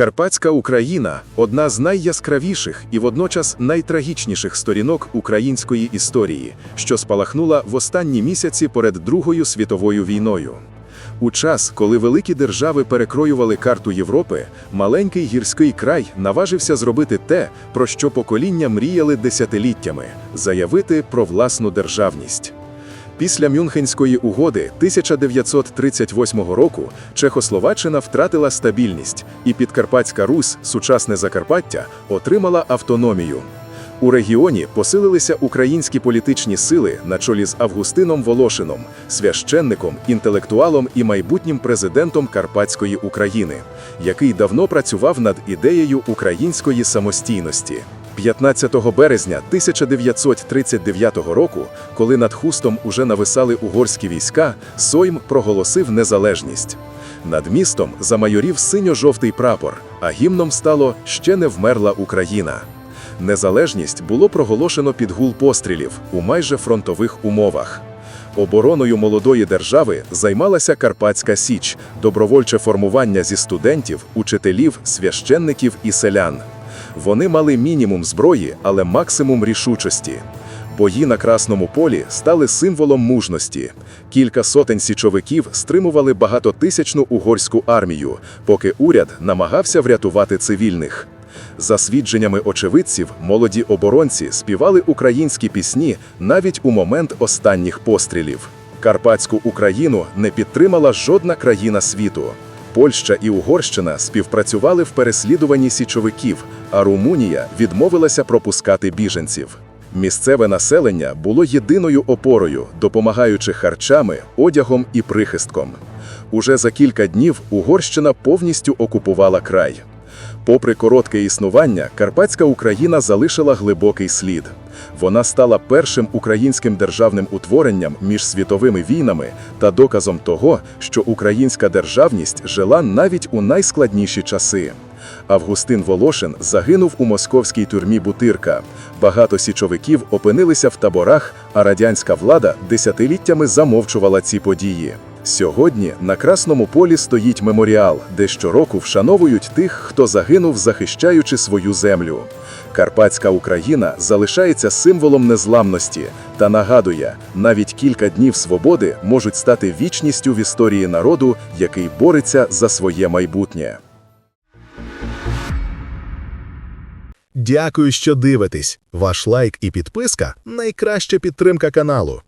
Карпатська Україна одна з найяскравіших і водночас найтрагічніших сторінок української історії, що спалахнула в останні місяці перед Другою світовою війною. У час, коли великі держави перекроювали карту Європи, маленький гірський край наважився зробити те, про що покоління мріяли десятиліттями заявити про власну державність. Після Мюнхенської угоди 1938 року Чехословаччина втратила стабільність, і Підкарпатська Русь, сучасне Закарпаття, отримала автономію. У регіоні посилилися українські політичні сили на чолі з Августином Волошином, священником, інтелектуалом і майбутнім президентом Карпатської України, який давно працював над ідеєю української самостійності. 15 березня 1939 року, коли над хустом уже нависали угорські війська, Сойм проголосив незалежність. Над містом замайорів синьо-жовтий прапор, а гімном стало Ще не вмерла Україна. Незалежність було проголошено під гул пострілів у майже фронтових умовах. Обороною молодої держави займалася Карпатська Січ, добровольче формування зі студентів, учителів, священників і селян. Вони мали мінімум зброї, але максимум рішучості. Бої на Красному полі стали символом мужності. Кілька сотень січовиків стримували багатотисячну угорську армію, поки уряд намагався врятувати цивільних. За свідченнями очевидців, молоді оборонці співали українські пісні навіть у момент останніх пострілів. Карпатську Україну не підтримала жодна країна світу. Польща і Угорщина співпрацювали в переслідуванні січовиків, а Румунія відмовилася пропускати біженців. Місцеве населення було єдиною опорою, допомагаючи харчами, одягом і прихистком. Уже за кілька днів Угорщина повністю окупувала край. Попри коротке існування, Карпатська Україна залишила глибокий слід. Вона стала першим українським державним утворенням між світовими війнами та доказом того, що українська державність жила навіть у найскладніші часи. Августин Волошин загинув у московській тюрмі Бутирка. Багато січовиків опинилися в таборах, а радянська влада десятиліттями замовчувала ці події. Сьогодні на Красному полі стоїть меморіал, де щороку вшановують тих, хто загинув, захищаючи свою землю. Карпатська Україна залишається символом незламності та нагадує, навіть кілька днів свободи можуть стати вічністю в історії народу, який бореться за своє майбутнє. Дякую, що дивитесь. Ваш лайк і підписка найкраща підтримка каналу.